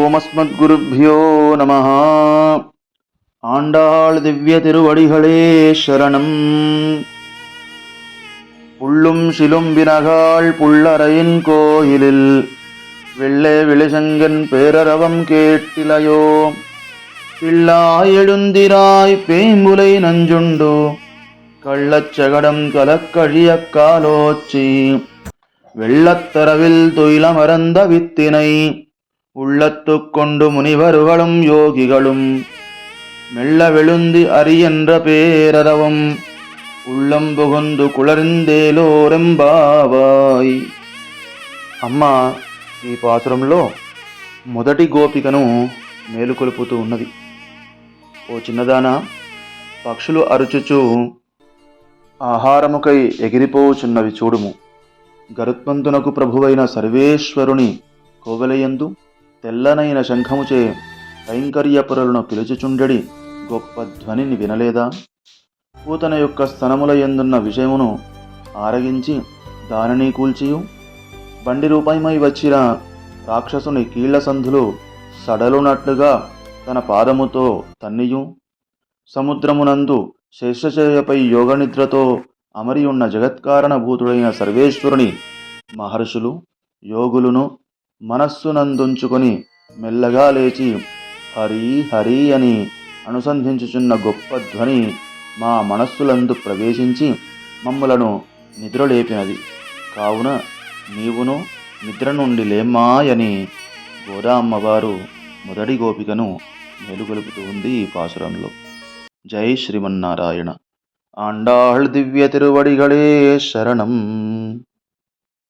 ஓமஸ்மத்குருभ्यो நம ஆண்டாள் திவ்ய திருவடிகளே சரணம். புள்ளும் சிலும் வினகாள் புள்ளரையின் கோயிலில் வெள்ளே விழிசங்கன் பேரரவம் கேட்டிலையோ. பிள்ளாய் எழுந்திராய் பேம்புலை நஞ்சுண்டோ கள்ளச்சகடம் கலக்கழிய காலோச்சி. வெள்ளத்தரவில் துயிலமறந்த வித்தினை உள்ளத்துக் கொண்டு முனிவர்களும் யோகிகளும் மெல்ல வெளுந்தி அரியென்ற பேரரவும் உள்ளம் புகுந்து కుళరిందేలోరెంబావాయ్ అమ్మ ఈ పాసురంలో మొదటి గోపికను మేలుకొలుపుతూ ఉన్నది ఓ చిన్నదానా పక్షులు అరుచుచు ఆహారముకై ఎగిరిపోచున్నవి చూడుము గరుత్మంతునకు ప్రభువైన సర్వేశ్వరుని కోవెలయందు తెల్లనైన శంఖముచే కైంకర్యపురలను పిలుచుచుండెడి గొప్ప ధ్వనిని వినలేదా? పూతన యొక్క స్థనముల ఎందున్న విషయమును ఆరగించి దానిని కూల్చియు. బండి రూపాయమై వచ్చిన రాక్షసుని కీళ్ళ సంధులు సడలునట్లుగా తన పాదముతో తన్నియు. సముద్రమునందు శేషశయపై యోగనిద్రతో అమరి ఉన్న జగత్కారణ భూతుడైన సర్వేశ్వరుని మహర్షులు యోగులను మనస్సునందుంచుకొని మెల్లగా లేచి హరి హరి అని అనుసంధించుచున్న గొప్ప ధ్వని మా మనస్సులందు ప్రవేశించి మమ్ములను నిద్రలేపినది. కావున నీవును నిద్ర నుండి లేమ్మాయని గోదా అమ్మవారు మొదటి గోపికను మేలుగొలుపుతూ ఉంది ఈ పాసురంలో. జై శ్రీమన్నారాయణ. ఆండాళ్ దివ్య తిరువడిగళే శరణం.